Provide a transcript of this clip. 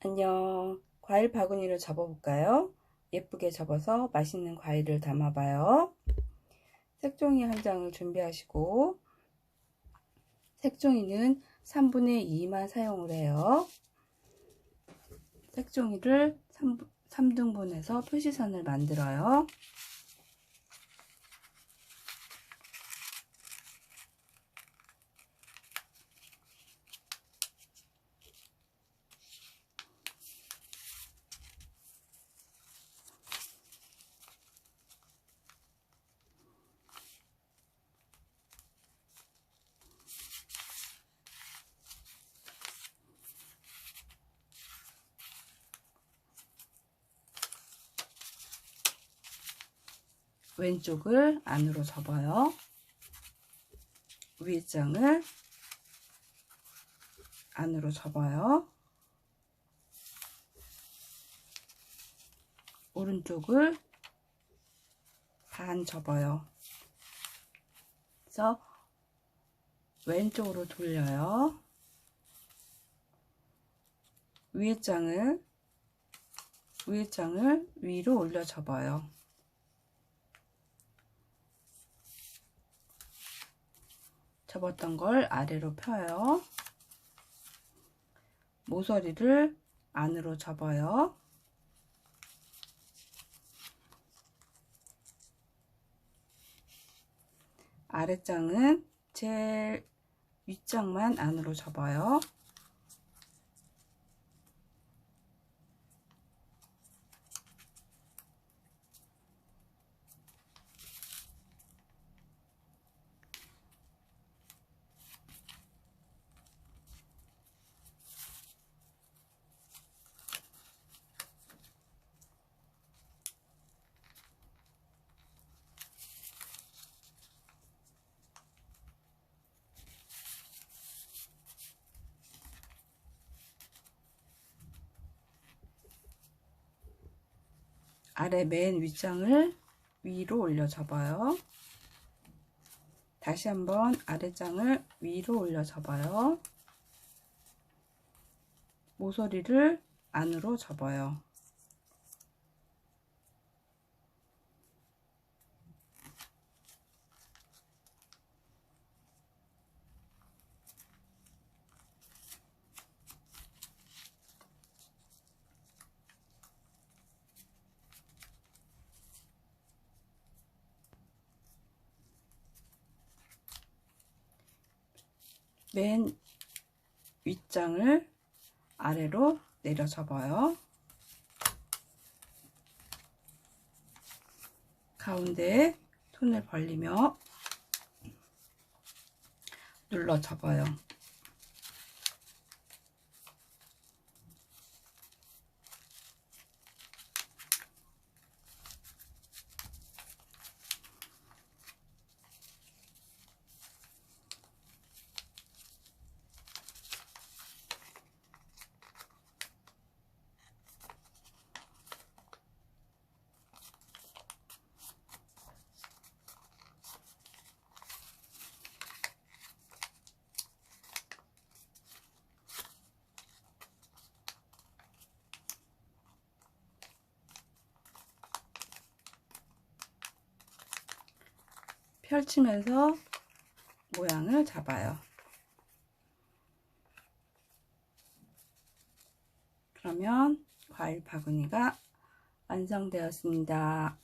안녕. 과일 바구니를 접어볼까요? 예쁘게 접어서 맛있는 과일을 담아봐요. 색종이 한 장을 준비하시고 색종이는 3분의 2만 사용을 해요. 색종이를 3, 등분해서 표시선을 만들어요. 왼쪽을 안으로 접어요. 위에 장을 안으로 접어요. 오른쪽을 반 접어요. 그래서 왼쪽으로 돌려요. 위에 장을 위에 장을 위로 올려 접어요. 접었던 걸 아래로 펴요. 모서리를 안으로 접어요. 아랫장은 제일 윗장만 안으로 접어요. 아래 맨 윗장을 위로 올려 접어요. 다시 한번 아래장을 위로 올려 접어요. 모서리를 안으로 접어요. 맨 윗장을 아래로 내려 접어요. 가운데에 손을 벌리며 눌러 접어요. 펼치면서 모양을 잡아요. 그러면 과일 바구니가 완성되었습니다.